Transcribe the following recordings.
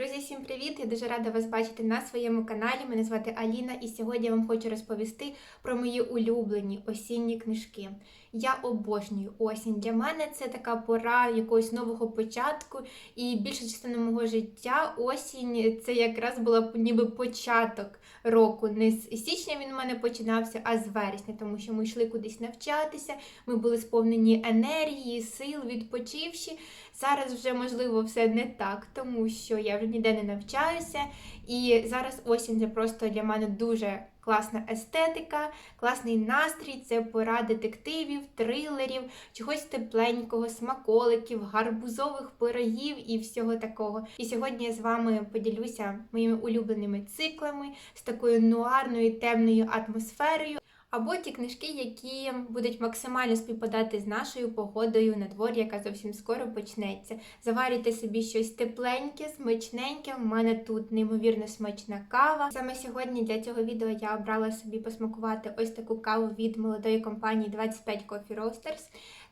Друзі, всім привіт! Я дуже рада вас бачити на своєму каналі. Мене звати Аліна, і сьогодні я вам хочу розповісти про мої улюблені осінні книжки. Я обожнюю осінь. Для мене це така пора якогось нового початку, і більша частина мого життя осінь це якраз була ніби початок року. Не з січня він у мене починався, а з вересня, тому що ми йшли кудись навчатися. Ми були сповнені енергії, сил, відпочивші. Зараз вже можливо все не так, тому що я вже ніде не навчаюся, і зараз осінь це просто для мене дуже класна естетика, класний настрій. Це пора детективів, трилерів, чогось тепленького, смаколиків, гарбузових пирогів і всього такого. І сьогодні я з вами поділюся моїми улюбленими циклами з такою нуарною темною атмосферою. Або ті книжки, які будуть максимально співпадати з нашою погодою на дворі, яка зовсім скоро почнеться. Заварюйте собі щось тепленьке, смачненьке. У мене тут неймовірно смачна кава. Саме сьогодні для цього відео я обрала собі посмакувати ось таку каву від молодої компанії 25 Coffee Roasters.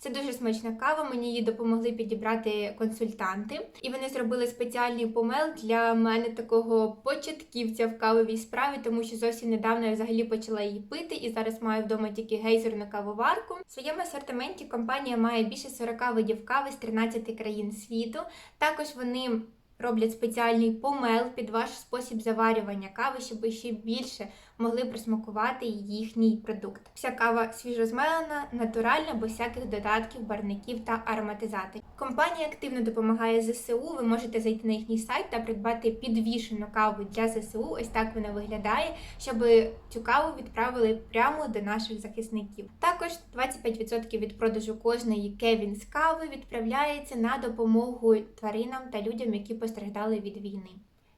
Це дуже смачна кава. Мені її допомогли підібрати консультанти, і вони зробили спеціальний помел для мене такого початківця в кавовій справі, тому що зовсім недавно я взагалі почала її пити і зараз маю вдома тільки гейзерну кавоварку. В своєму асортименті компанія має більше 40 видів кави з 13 країн світу. Також вони роблять спеціальний помел під ваш спосіб заварювання кави, щоб ще більше могли присмакувати їхній продукт. Вся кава свіжозмелена, натуральна, без всяких додатків, барників та ароматизаторів. Компанія активно допомагає ЗСУ. Ви можете зайти на їхній сайт та придбати підвішену каву для ЗСУ. Ось так вона виглядає, щоб цю каву відправили прямо до наших захисників. Також 25% від продажу кожної кевін з кави відправляється на допомогу тваринам та людям, які постраждали від війни.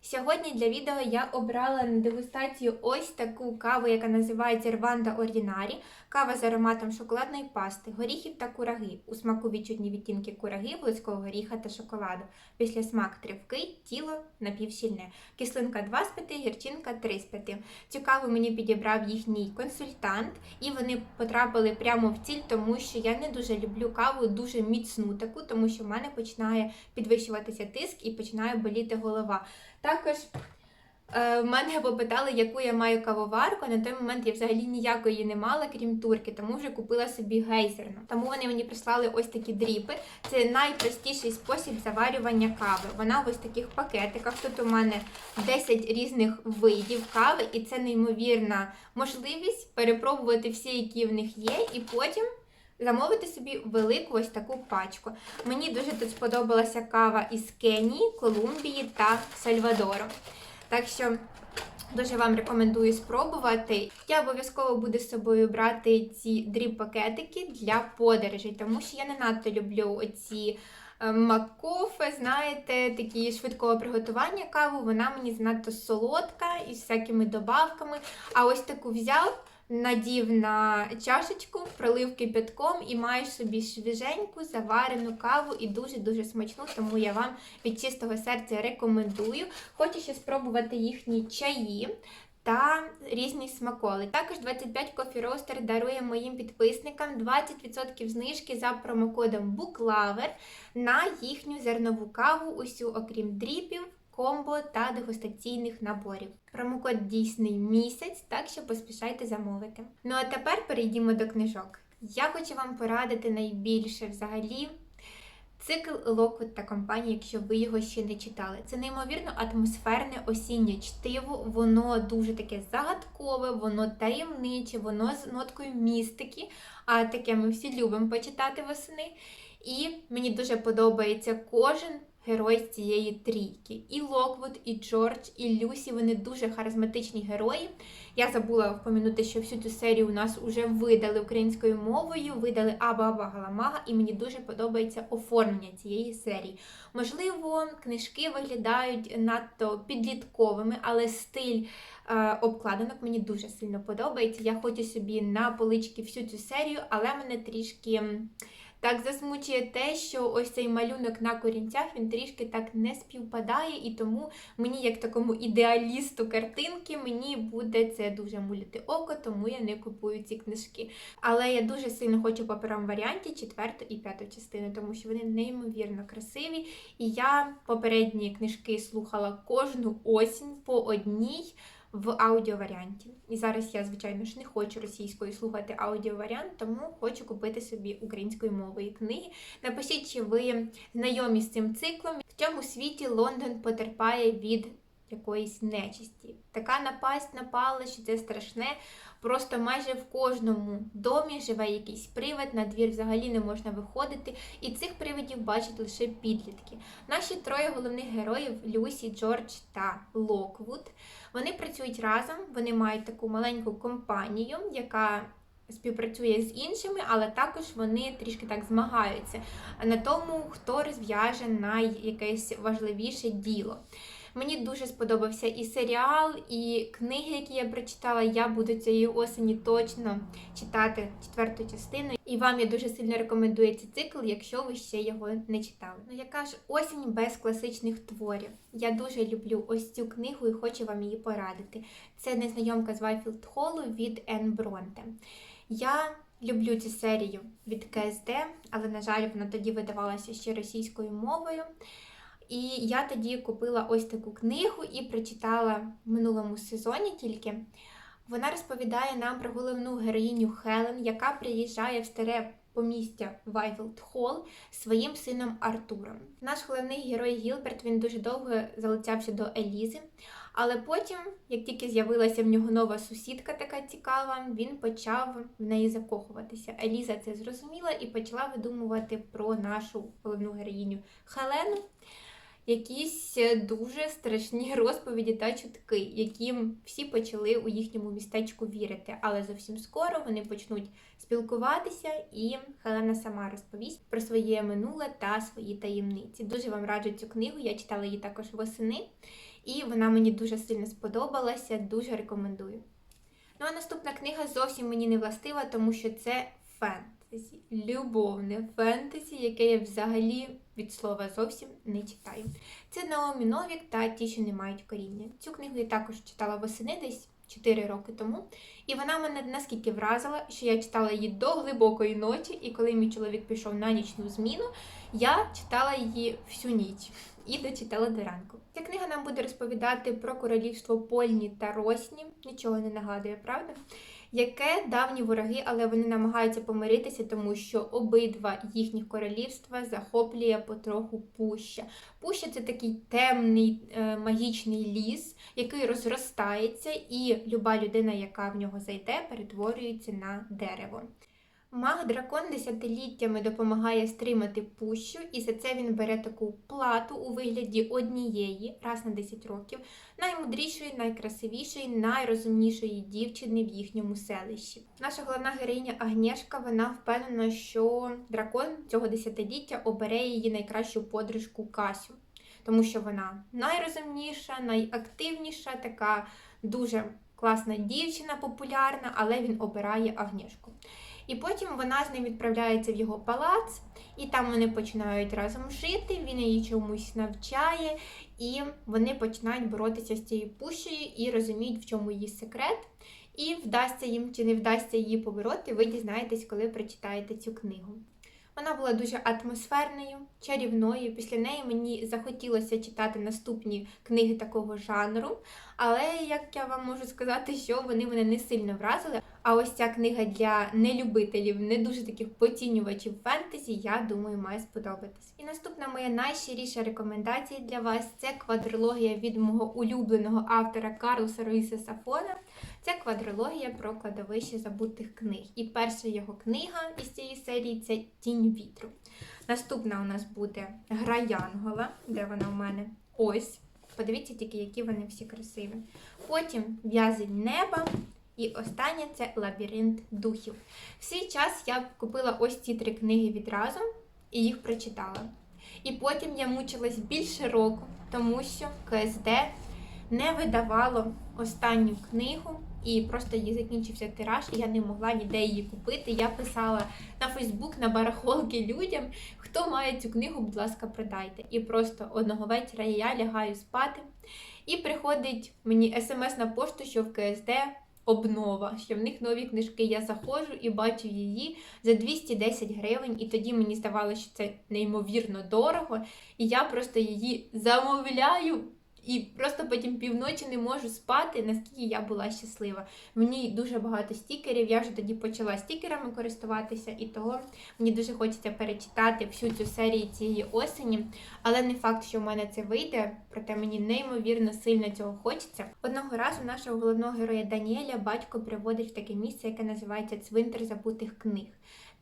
Сьогодні для відео я обрала на дегустацію ось таку каву, яка називається Рванда Ордінарі. Кава з ароматом шоколадної пасти, горіхів та кураги. У смаку відчутні відтінки кураги, близького горіха та шоколаду. Після смак тривкий, тіло напівщільне. Кислинка 2 з 5, гірчинка 3 з 5. Цю каву мені підібрав їхній консультант, і вони потрапили прямо в ціль, тому що я не дуже люблю каву, дуже міцну таку, тому що в мене починає підвищуватися тиск і починає боліти голова. Також е, в мене попитали, яку я маю кавоварку. На той момент я взагалі ніякої не мала, крім турки, тому вже купила собі гейзерну. Тому вони мені прислали ось такі дріпи. Це найпростіший спосіб заварювання кави. Вона в ось таких пакетиках. Тут у мене 10 різних видів кави, і це неймовірна можливість перепробувати всі, які в них є, і потім. Замовити собі велику ось таку пачку. Мені дуже тут сподобалася кава із Кенії, Колумбії та Сальвадору. Так що дуже вам рекомендую спробувати. Я обов'язково буду з собою брати ці дріб-пакетики для подорожей, тому що я не надто люблю оці. е, Макофе, знаєте, такі швидкого приготування каву, вона мені занадто солодка із всякими добавками. А ось таку взяв, надів на чашечку, пролив кипятком і маєш собі свіженьку, заварену каву і дуже-дуже смачну, тому я вам від чистого серця рекомендую. Хочу ще спробувати їхні чаї. Та різні смаколи. Також 25 Coffee Roaster дарує моїм підписникам 20% знижки за промокодом BOOKLOVER на їхню зернову каву, усю окрім дріпів, комбо та дегустаційних наборів. Промокод дійсний місяць, так що поспішайте замовити. Ну а тепер перейдімо до книжок. Я хочу вам порадити найбільше взагалі. Цикл Локвуд та компанії, якщо ви його ще не читали. Це неймовірно атмосферне осіннє чтиво, воно дуже таке загадкове, воно таємниче, воно з ноткою містики, а таке ми всі любимо почитати восени. І мені дуже подобається кожен герой з цієї трійки. І Локвуд, і Джордж, і Люсі вони дуже харизматичні герої. Я забула впомянути, що всю цю серію у нас вже видали українською мовою, видали Аба-Аба Галамага, і мені дуже подобається оформлення цієї серії. Можливо, книжки виглядають надто підлітковими, але стиль е, обкладинок мені дуже сильно подобається. Я хочу собі на полички всю цю серію, але мене трішки. Так засмучує те, що ось цей малюнок на корінцях він трішки так не співпадає, і тому мені, як такому ідеалісту картинки, мені буде це дуже муляти око, тому я не купую ці книжки. Але я дуже сильно хочу по першому варіанті четверту і п'яту частину, тому що вони неймовірно красиві. І я попередні книжки слухала кожну осінь по одній в аудіоваріанті. І зараз я, звичайно ж, не хочу російською слухати аудіоваріант, тому хочу купити собі української мовою книги. Напишіть, чи ви знайомі з цим циклом, в цьому світі Лондон потерпає від якоїсь нечисті. Така напасть напала, що це страшне. Просто майже в кожному домі живе якийсь привид, на двір взагалі не можна виходити, і цих привидів бачать лише підлітки. Наші троє головних героїв Люсі, Джордж та Локвуд. Вони працюють разом, вони мають таку маленьку компанію, яка співпрацює з іншими, але також вони трішки так змагаються на тому, хто розв'яже на якесь важливіше діло. Мені дуже сподобався і серіал, і книги, які я прочитала. Я буду цієї осені точно читати четверту частину. І вам я дуже сильно рекомендую цей цикл, якщо ви ще його не читали. Ну яка ж осінь без класичних творів? Я дуже люблю ось цю книгу і хочу вам її порадити. Це незнайомка з Вайфілд Холлу від Ен Бронте. Я люблю цю серію від КСД, але, на жаль, вона тоді видавалася ще російською мовою. І я тоді купила ось таку книгу і прочитала в минулому сезоні тільки. Вона розповідає нам про головну героїню Хелен, яка приїжджає в старе помістя Вайфілд Холл своїм сином Артуром. Наш головний герой Гілберт він дуже довго залицявся до Елізи, але потім, як тільки з'явилася в нього нова сусідка, така цікава, він почав в неї закохуватися. Еліза це зрозуміла і почала видумувати про нашу головну героїню Хелену якісь е, дуже страшні розповіді та чутки, яким всі почали у їхньому містечку вірити. Але зовсім скоро вони почнуть спілкуватися, і Хелена сама розповість про своє минуле та свої таємниці. Дуже вам раджу цю книгу. Я читала її також восени, і вона мені дуже сильно сподобалася. Дуже рекомендую. Ну а наступна книга зовсім мені не властива, тому що це фен фентезі, любовне фентезі, яке я взагалі від слова зовсім не читаю. Це Наомі Новік та ті, що не мають коріння. Цю книгу я також читала восени десь 4 роки тому, і вона мене наскільки вразила, що я читала її до глибокої ночі, і коли мій чоловік пішов на нічну зміну, я читала її всю ніч і дочитала до ранку. Ця книга нам буде розповідати про королівство Польні та Росні. Нічого не нагадує, правда? Яке давні вороги, але вони намагаються помиритися, тому що обидва їхніх королівства захоплює потроху пуща. Пуща це такий темний е, магічний ліс, який розростається, і люба людина, яка в нього зайде, перетворюється на дерево. Маг дракон десятиліттями допомагає стримати пущу, і за це він бере таку плату у вигляді однієї, раз на 10 років, наймудрішої, найкрасивішої, найрозумнішої дівчини в їхньому селищі. Наша головна героїня Агнєшка вона впевнена, що дракон цього десятиліття обере її найкращу подружку Касю, тому що вона найрозумніша, найактивніша, така дуже класна дівчина, популярна, але він обирає Агнєшку. І потім вона з ним відправляється в його палац, і там вони починають разом жити, він її чомусь навчає, і вони починають боротися з цією пущею і розуміють, в чому її секрет. І вдасться їм чи не вдасться її побороти, ви дізнаєтесь, коли прочитаєте цю книгу. Вона була дуже атмосферною, чарівною. Після неї мені захотілося читати наступні книги такого жанру. Але як я вам можу сказати, що вони мене не сильно вразили. А ось ця книга для нелюбителів, не дуже таких поцінювачів фентезі, я думаю, має сподобатись. І наступна моя найщиріша рекомендація для вас це квадрологія від мого улюбленого автора Карлоса Руїса Сафона. Це квадрологія про кладовище забутих книг. І перша його книга із цієї серії це Тінь вітру. Наступна у нас буде Гра Янгола, де вона у мене ось. Подивіться тільки, які вони всі красиві. Потім В'язень неба. І останнє це лабіринт духів. В свій час я купила ось ці три книги відразу і їх прочитала. І потім я мучилась більше року, тому що КСД не видавало останню книгу і просто її закінчився тираж, і я не могла ніде її купити. Я писала на Фейсбук, на барахолки людям, хто має цю книгу, будь ласка, продайте. І просто одного вечора я лягаю спати, і приходить мені смс на пошту, що в КСД обнова, що в них нові книжки. Я заходжу і бачу її за 210 гривень, і тоді мені здавалося, що це неймовірно дорого. І я просто її замовляю. І просто потім півночі не можу спати, наскільки я була щаслива. Мені дуже багато стікерів. Я вже тоді почала стікерами користуватися, і того мені дуже хочеться перечитати всю цю серію цієї осені. Але не факт, що в мене це вийде, проте мені неймовірно сильно цього хочеться. Одного разу нашого головного героя Даніеля батько приводить в таке місце, яке називається Цвинтар забутих книг.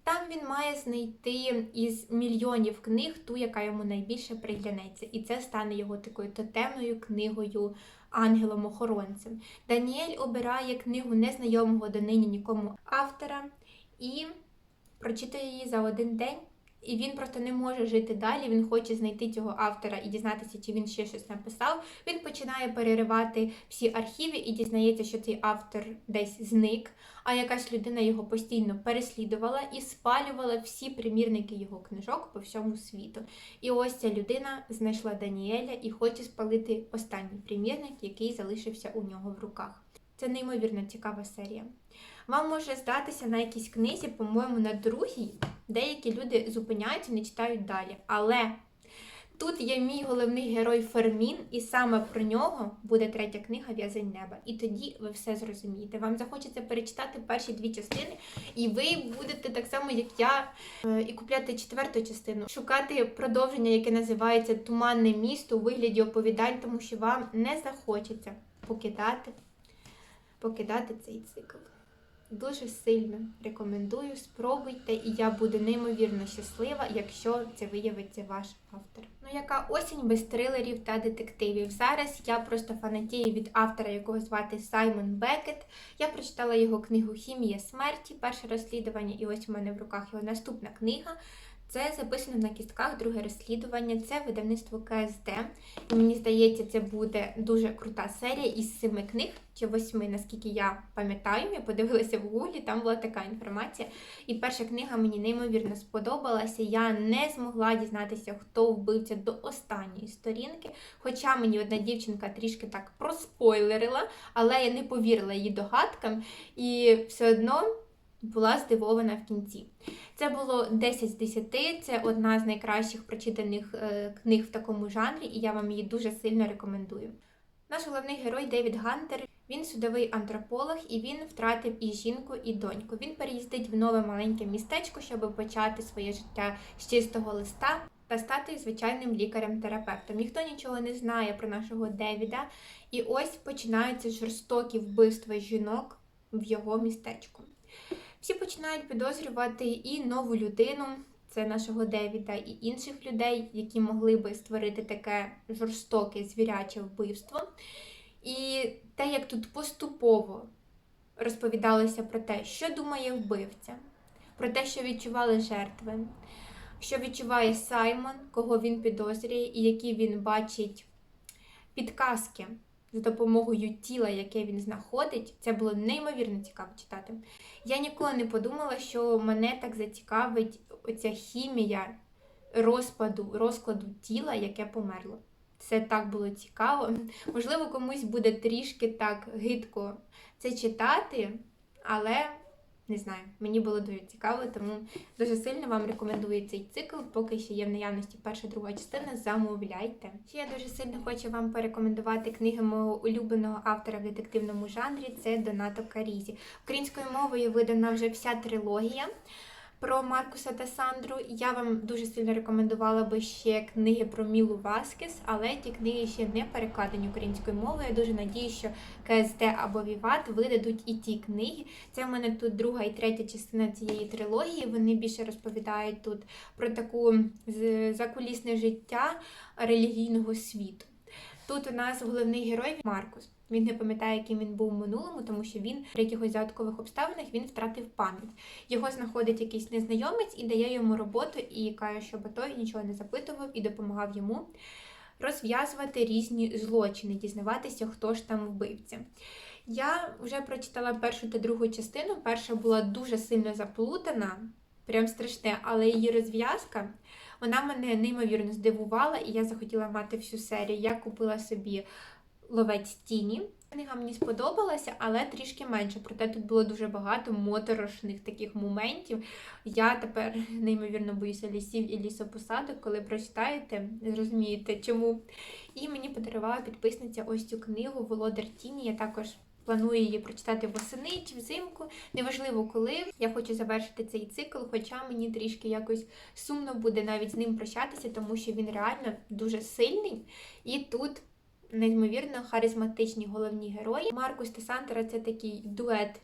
Там він має знайти із мільйонів книг ту, яка йому найбільше приглянеться, і це стане його такою тотемною книгою, ангелом-охоронцем. Даніель обирає книгу незнайомого донині нікому автора і прочитує її за один день. І він просто не може жити далі. Він хоче знайти цього автора і дізнатися, чи він ще щось написав. Він починає переривати всі архіви і дізнається, що цей автор десь зник, а якась людина його постійно переслідувала і спалювала всі примірники його книжок по всьому світу. І ось ця людина знайшла Даніеля і хоче спалити останній примірник, який залишився у нього в руках. Це неймовірно цікава серія. Вам може здатися на якійсь книзі, по-моєму, на другій, деякі люди зупиняються, не читають далі. Але тут є мій головний герой Фермін, і саме про нього буде третя книга В'язень неба. І тоді ви все зрозумієте. Вам захочеться перечитати перші дві частини, і ви будете так само, як я, е, і купляти четверту частину, шукати продовження, яке називається Туманне місто у вигляді оповідань, тому що вам не захочеться покидати, покидати цей цикл. Дуже сильно рекомендую, спробуйте, і я буду неймовірно щаслива, якщо це виявиться ваш автор. Ну, яка осінь без трилерів та детективів. Зараз я просто фанатію від автора, якого звати Саймон Бекет. Я прочитала його книгу Хімія смерті, перше розслідування, і ось у мене в руках його наступна книга. Це записано на кістках, друге розслідування. Це видавництво КСД. І мені здається, це буде дуже крута серія із семи книг чи восьми, наскільки я пам'ятаю. Я подивилася в гуглі, там була така інформація. І перша книга мені неймовірно сподобалася. Я не змогла дізнатися, хто вбивця до останньої сторінки. Хоча мені одна дівчинка трішки так проспойлерила, але я не повірила її догадкам. І все одно була здивована в кінці. Це було 10 з 10, це одна з найкращих прочитаних е, книг в такому жанрі, і я вам її дуже сильно рекомендую. Наш головний герой Девід Гантер. Він судовий антрополог і він втратив і жінку, і доньку. Він переїздить в нове маленьке містечко, щоб почати своє життя з чистого листа та стати звичайним лікарем-терапевтом. Ніхто нічого не знає про нашого Девіда, і ось починаються жорстокі вбивства жінок в його містечку. Всі починають підозрювати і нову людину, це нашого Девіда, і інших людей, які могли би створити таке жорстоке звіряче вбивство. І те, як тут поступово розповідалося про те, що думає вбивця, про те, що відчували жертви, що відчуває Саймон, кого він підозрює, і які він бачить підказки за допомогою тіла, яке він знаходить. Це було неймовірно цікаво читати. Я ніколи не подумала, що мене так зацікавить оця хімія розпаду, розкладу тіла, яке померло. Це так було цікаво. Можливо, комусь буде трішки так гидко це читати, але не знаю, мені було дуже цікаво, тому дуже сильно вам рекомендую цей цикл, поки ще є в наявності перша друга частина. Замовляйте. Ще я дуже сильно хочу вам порекомендувати книги мого улюбленого автора в детективному жанрі. Це Донато Карізі. Українською мовою видана вже вся трилогія. Про Маркуса та Сандру я вам дуже сильно рекомендувала би ще книги про Мілу Васкес, але ті книги ще не перекладені українською мовою. Я дуже надію, що КСД або Віват видадуть і ті книги. Це в мене тут друга і третя частина цієї трилогії. Вони більше розповідають тут про таку закулісне життя релігійного світу. Тут у нас головний герой Маркус. Він не пам'ятає, яким він був в минулому, тому що він при якихось загадкових обставинах він втратив пам'ять. Його знаходить якийсь незнайомець і дає йому роботу, і каже, щоб той нічого не запитував і допомагав йому розв'язувати різні злочини, дізнаватися, хто ж там вбивця. Я вже прочитала першу та другу частину. Перша була дуже сильно заплутана, прям страшне, але її розв'язка вона мене неймовірно здивувала, і я захотіла мати всю серію. Я купила собі ловець тіні. Книга мені сподобалася, але трішки менше. Проте тут було дуже багато моторошних таких моментів. Я тепер неймовірно боюся лісів і лісопосадок. Коли прочитаєте, зрозумієте чому. І мені подарувала підписниця ось цю книгу Володар Тіні. Я також. Планую її прочитати восени чи взимку. Неважливо коли. Я хочу завершити цей цикл, хоча мені трішки якось сумно буде навіть з ним прощатися, тому що він реально дуже сильний. І тут неймовірно харизматичні головні герої. Маркус та Сантера це такий дует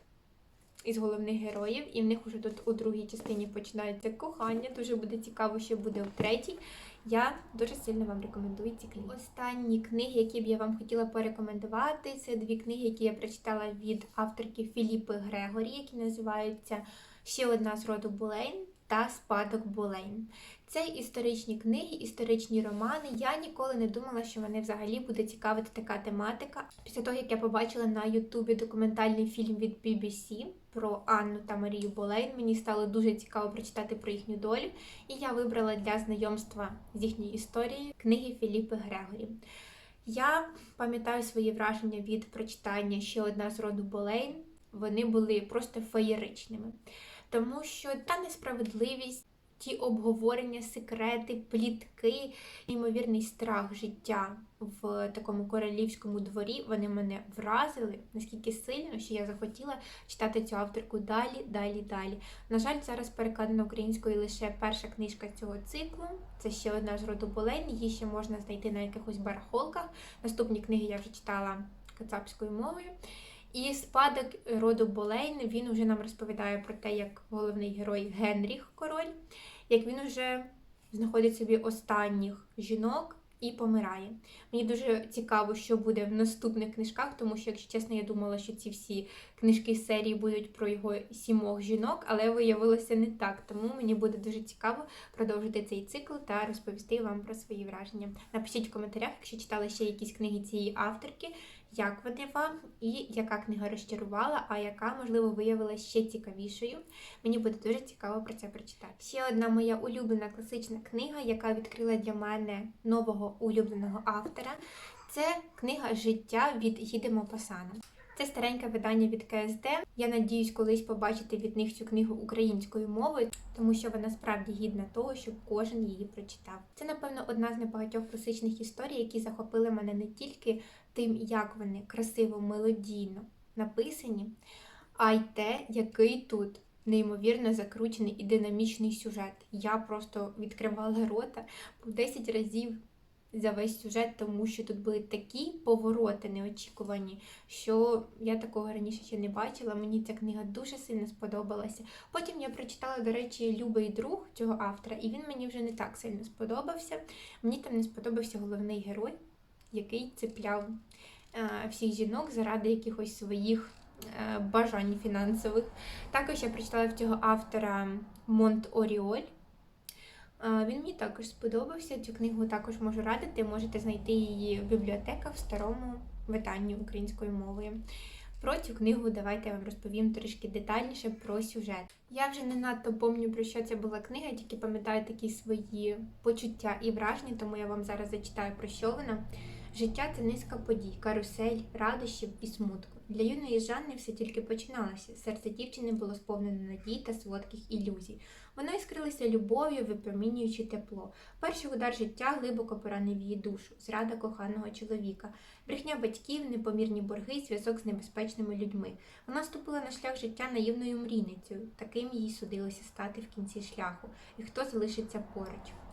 із головних героїв, і в них уже тут у другій частині починається кохання. Дуже буде цікаво, що буде у третій. Я дуже сильно вам рекомендую ці книги. Останні книги, які б я вам хотіла порекомендувати, це дві книги, які я прочитала від авторки Філіпи Грегорі, які називаються Ще одна з роду Булейн та Спадок Булейн. Це історичні книги, історичні романи. Я ніколи не думала, що мене взагалі буде цікавити така тематика. Після того, як я побачила на Ютубі документальний фільм від BBC про Анну та Марію Болейн, мені стало дуже цікаво прочитати про їхню долю, і я вибрала для знайомства з їхньою історією книги Філіпи Грегорі. Я пам'ятаю свої враження від прочитання ще одна з роду Болейн. Вони були просто феєричними, тому що та несправедливість ті обговорення, секрети, плітки, неймовірний страх життя в такому королівському дворі. Вони мене вразили настільки сильно, що я захотіла читати цю авторку далі, далі, далі. На жаль, зараз перекладена українською лише перша книжка цього циклу. Це ще одна з роду Болейн. Її ще можна знайти на якихось барахолках. Наступні книги я вже читала кацапською мовою. І спадок роду Болейн він вже нам розповідає про те, як головний герой Генріх Король, як він вже знаходить собі останніх жінок і помирає. Мені дуже цікаво, що буде в наступних книжках, тому що, якщо чесно, я думала, що ці всі книжки серії будуть про його сімох жінок, але виявилося не так. Тому мені буде дуже цікаво продовжити цей цикл та розповісти вам про свої враження. Напишіть в коментарях, якщо читали ще якісь книги цієї авторки як вони вам і яка книга розчарувала, а яка, можливо, виявилася ще цікавішою. Мені буде дуже цікаво про це прочитати. Ще одна моя улюблена класична книга, яка відкрила для мене нового улюбленого автора. Це книга Життя від Гіде Мопасана. Це стареньке видання від КСД. Я надіюсь колись побачити від них цю книгу українською мовою, тому що вона справді гідна того, щоб кожен її прочитав. Це, напевно, одна з небагатьох класичних історій, які захопили мене не тільки тим, як вони красиво, мелодійно написані, а й те, який тут неймовірно закручений і динамічний сюжет. Я просто відкривала рота по 10 разів за весь сюжет, тому що тут були такі повороти неочікувані, що я такого раніше ще не бачила. Мені ця книга дуже сильно сподобалася. Потім я прочитала, до речі, Любий друг цього автора, і він мені вже не так сильно сподобався. Мені там не сподобався головний герой, який цепляв е, всіх жінок заради якихось своїх. е, Бажань фінансових. Також я прочитала в цього автора Монт Оріоль. Він мені також сподобався. Цю книгу також можу радити. Можете знайти її в бібліотеках в старому виданні українською мовою. Про цю книгу давайте я вам розповім трішки детальніше про сюжет. Я вже не надто пам'ятаю, про що це була книга, тільки пам'ятаю такі свої почуття і враження, тому я вам зараз зачитаю про що вона. Життя це низка подій, карусель, радощів і смутку. Для юної Жанни все тільки починалося. Серце дівчини було сповнене надій та солодких ілюзій. Воно іскрилося любов'ю, випромінюючи тепло. Перший удар життя глибоко поранив її душу, зрада коханого чоловіка, брехня батьків, непомірні борги, зв'язок з небезпечними людьми. Вона ступила на шлях життя наївною мрійницею. Таким їй судилося стати в кінці шляху. І хто залишиться поруч.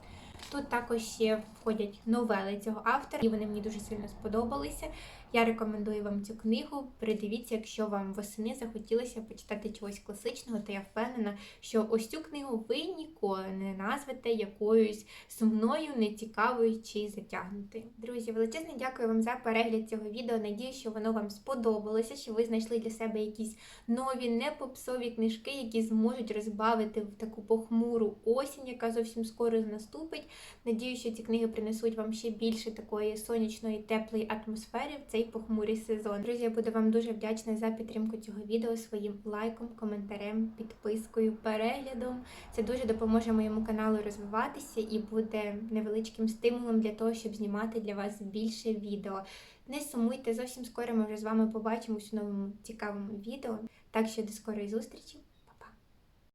Тут також ще входять новели цього автора, і вони мені дуже сильно сподобалися. Я рекомендую вам цю книгу. Передивіться, якщо вам восени захотілося почитати чогось класичного, то я впевнена, що ось цю книгу ви ніколи не назвете якоюсь сумною, нецікавою чи затягнутою. Друзі, величезне дякую вам за перегляд цього відео. Надію, що воно вам сподобалося, що ви знайшли для себе якісь нові, не попсові книжки, які зможуть розбавити в таку похмуру осінь, яка зовсім скоро наступить. Надію, що ці книги принесуть вам ще більше такої сонячної, теплої атмосфери в цей цей похмурий сезон. Друзі, я буду вам дуже вдячна за підтримку цього відео своїм лайком, коментарем, підпискою, переглядом. Це дуже допоможе моєму каналу розвиватися і буде невеличким стимулом для того, щоб знімати для вас більше відео. Не сумуйте, зовсім скоро ми вже з вами побачимось у новому цікавому відео. Так що до скорої зустрічі!